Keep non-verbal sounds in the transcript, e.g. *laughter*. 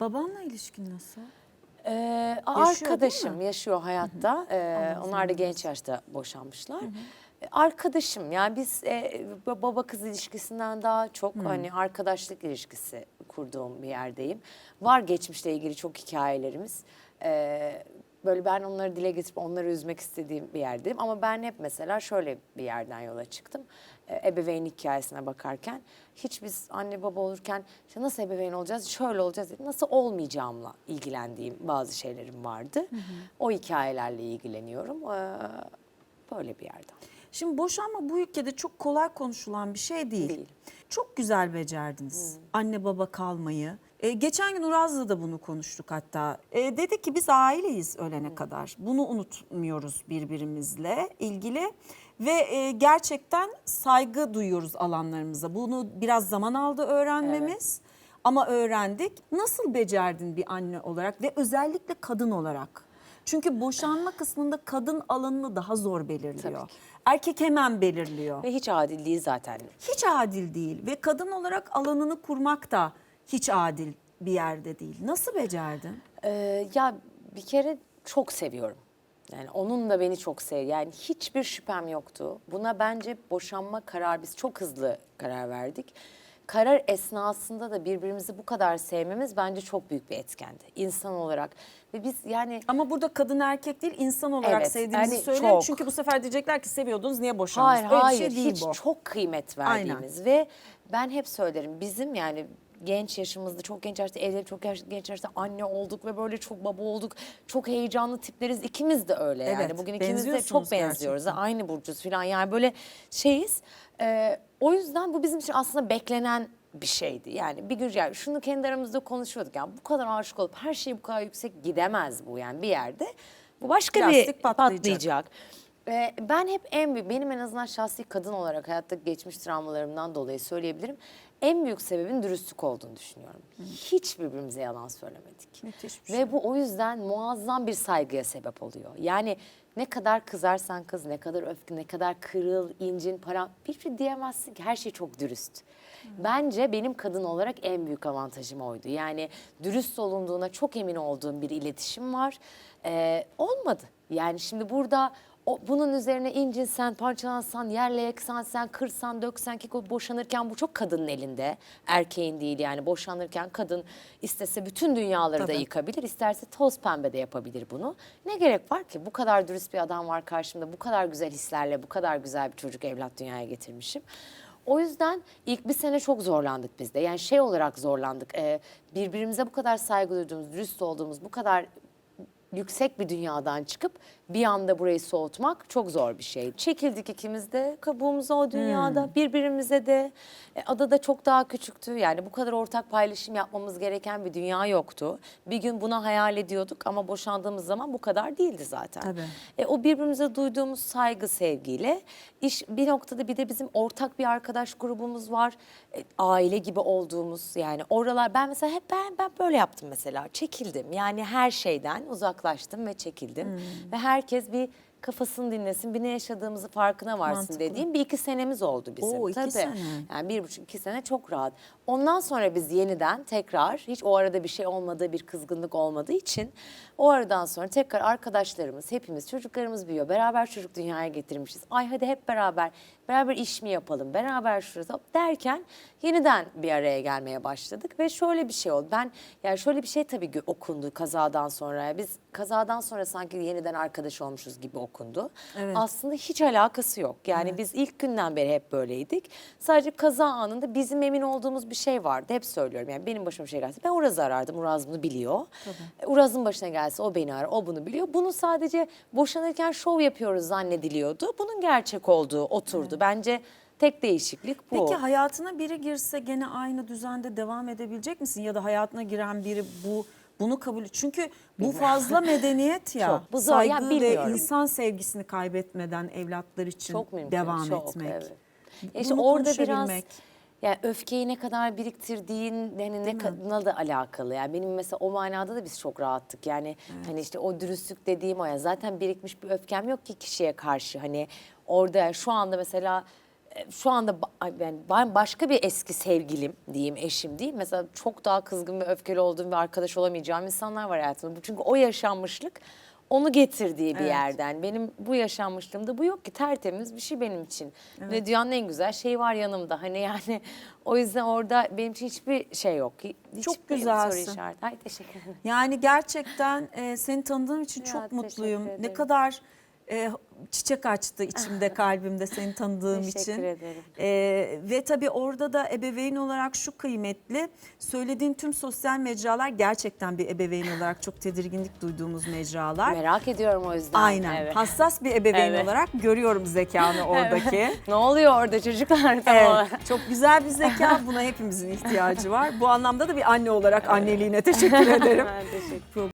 Babanla ilişkin nasıl? Ee, Yaşıyor arkadaşım yaşıyor hayatta. Ee, onlar da genç yaşta boşanmışlar. Ee, Arkadaşım yani biz e, baba kız ilişkisinden daha çok hani arkadaşlık ilişkisi kurduğum bir yerdeyim. Var geçmişle ilgili çok hikayelerimiz. Ee, böyle ben onları dile getirip onları üzmek istediğim bir yerdeyim. Ama ben hep mesela şöyle bir yerden yola çıktım. Ee, ebeveynlik hikayesine bakarken hiç biz anne baba olurken işte nasıl ebeveyn olacağız, şöyle olacağız, nasıl olmayacağımla ilgilendiğim bazı şeylerim vardı. O hikayelerle ilgileniyorum. Ee, böyle bir yerden. Şimdi boşanma bu ülkede çok kolay konuşulan bir şey değil. Değil. Çok güzel becerdiniz anne baba kalmayı. Ee, geçen gün Uraz'la da bunu konuştuk hatta. Ee, dedi ki biz aileyiz ölene kadar. Bunu unutmuyoruz birbirimizle ilgili. Ve e, gerçekten saygı duyuyoruz alanlarımıza. Bunu biraz zaman aldı öğrenmemiz. Ama öğrendik. Nasıl becerdin bir anne olarak ve özellikle kadın olarak? Çünkü boşanma kısmında kadın alanını daha zor belirliyor. Erkek hemen belirliyor. Ve hiç adil değil zaten. Hiç adil değil ve kadın olarak alanını kurmak da hiç adil bir yerde değil. Nasıl becerdin? Ee, ya bir kere çok seviyorum. Yani onun da beni çok sev. Yani hiçbir şüphem yoktu. Buna bence boşanma karar biz çok hızlı karar verdik. Karar esnasında da birbirimizi bu kadar sevmemiz bence çok büyük bir etkendi insan olarak. Ve biz yani Ama burada kadın erkek değil insan olarak Evet, sevdiğinizi yani söyleyin. çok. Çünkü bu sefer diyecekler ki seviyordunuz niye boşandınız? Hayır Öyle hayır şey değil hiç bu. çok kıymet verdiğimiz ve ben hep söylerim bizim yani genç yaşımızda çok genç yaşta evlenip çok yaş- genç yaşta anne olduk ve böyle çok baba olduk. Çok heyecanlı tipleriz ikimiz de öyle yani. Evet, Bugün ikimiz de çok benziyoruz. gerçekten. Aynı burcuz falan yani böyle şeyiz. Ee, o yüzden bu bizim için aslında beklenen bir şeydi. Yani bir gün yani şunu kendi aramızda konuşuyorduk. Yani bu kadar aşık olup her şey bu kadar yüksek gidemez bu yani bir yerde. Bu başka bir Lastik patlayacak. patlayacak. Ee, ben hep en büyük, benim en azından şahsi kadın olarak hayatta geçmiş travmalarımdan dolayı söyleyebilirim. En büyük sebebin dürüstlük olduğunu düşünüyorum. Hiç birbirimize yalan söylemedik. Müthiş bir Ve şey. bu o yüzden muazzam bir saygıya sebep oluyor. Yani ne kadar kızarsan kız, ne kadar öfke, ne kadar kırıl, incin, para hiçbir şey diyemezsin ki. Her şey çok dürüst. Bence benim kadın olarak en büyük avantajım oydu. Yani dürüst olunduğuna çok emin olduğum bir iletişim var. Ee, olmadı. Yani şimdi burada o, bunun üzerine incinsen, parçalansan, yerle yeksan, sen kırsan, döksen ki boşanırken bu çok kadının elinde. Erkeğin değil yani boşanırken kadın istese bütün dünyaları da Tabii. yıkabilir, isterse toz pembe de yapabilir bunu. Ne gerek var ki? Bu kadar dürüst bir adam var karşımda, bu kadar güzel hislerle, bu kadar güzel bir çocuk evlat dünyaya getirmişim. O yüzden ilk bir sene çok zorlandık biz de. Yani şey olarak zorlandık. Ee, birbirimize bu kadar saygı duyduğumuz, dürüst olduğumuz, bu kadar yüksek bir dünyadan çıkıp bir anda burayı soğutmak çok zor bir şey. Çekildik ikimiz de kabuğumuza o dünyada birbirimize de e, ada da çok daha küçüktü. Yani bu kadar ortak paylaşım yapmamız gereken bir dünya yoktu. Bir gün buna hayal ediyorduk ama boşandığımız zaman bu kadar değildi zaten. Tabii. E, o birbirimize duyduğumuz saygı sevgiyle iş bir noktada bir de bizim ortak bir arkadaş grubumuz var. E, aile gibi olduğumuz yani oralar ben mesela hep ben ben böyle yaptım mesela. Çekildim. Yani her şeyden uzaklaştım ve çekildim. Ve herkes bir kafasını dinlesin, bir ne yaşadığımızı farkına varsın Mantıklı. dediğim bir iki senemiz oldu bizim. Oo, iki Tabii. sene. Yani bir buçuk iki sene çok rahat. Ondan sonra biz yeniden tekrar hiç o arada bir şey olmadığı bir kızgınlık olmadığı için o aradan sonra tekrar arkadaşlarımız hepimiz çocuklarımız büyüyor. Beraber çocuk dünyaya getirmişiz. Ay hadi hep beraber beraber iş mi yapalım beraber şurada derken yeniden bir araya gelmeye başladık ve şöyle bir şey oldu. Ben yani şöyle bir şey tabii gö- okundu kazadan sonra. Biz kazadan sonra sanki yeniden arkadaş olmuşuz gibi okundu. Evet. Aslında hiç alakası yok. Yani biz ilk günden beri hep böyleydik. Sadece kaza anında bizim emin olduğumuz bir şey vardı. Hep söylüyorum yani benim başıma bir şey gelse ben Uraz'ı arardım. Uraz bunu biliyor. Uraz'ın başına gelse o beni arar. O bunu biliyor. Bunu sadece boşanırken şov yapıyoruz zannediliyordu. Bunun gerçek olduğu oturdu. Bence tek değişiklik bu. Peki hayatına biri girse gene aynı düzende devam edebilecek misin? Ya da hayatına giren biri bu bunu kabul Çünkü bu fazla medeniyet ya. *laughs* Çok. Bu zor. Ya Saygı ve bilmiyorum. insan sevgisini kaybetmeden evlatlar için Çok mümkün. devam çok, etmek. Evet. Bunu İşte orada biraz. Yani öfkeyi ne kadar biriktirdiğin hani ne kadına da alakalı. Yani benim mesela o manada da biz çok rahattık. Yani hani işte o dürüstlük dediğim o ya zaten birikmiş bir öfkem yok ki kişiye karşı. Hani orada şu anda mesela e, şu anda yani ben başka bir eski sevgilim diyeyim eşim değil. Mesela çok daha kızgın ve öfkeli olduğum ve arkadaş olamayacağım insanlar var hayatımda. Çünkü o yaşanmışlık onu getirdiği bir Evet. yerden. Benim bu yaşanmışlığımda bu yok ki tertemiz bir şey benim için. Ve dünyanın en güzel şeyi var yanımda. Hani yani o yüzden orada benim için hiçbir şey yok. Hiçbir Çok soru güzelsin. işareti. Ay teşekkür ederim. Yani gerçekten e, seni tanıdığım için Ya, çok mutluyum. Ne kadar e, çiçek açtı içimde, *laughs* kalbimde seni tanıdığım Teşekkür için. ederim. E, ve tabii orada da ebeveyn olarak şu kıymetli. Söylediğin tüm sosyal mecralar gerçekten bir ebeveyn olarak çok tedirginlik duyduğumuz mecralar. Merak ediyorum o yüzden. Aynen. Evet. Hassas bir ebeveyn Evet. olarak görüyorum zekanı *laughs* oradaki. ne oluyor orada çocuklar? Tam Evet, olarak. çok güzel bir zeka. *laughs* Buna hepimizin ihtiyacı var. Bu anlamda da bir anne olarak anneliğine teşekkür ederim. Ben teşekkür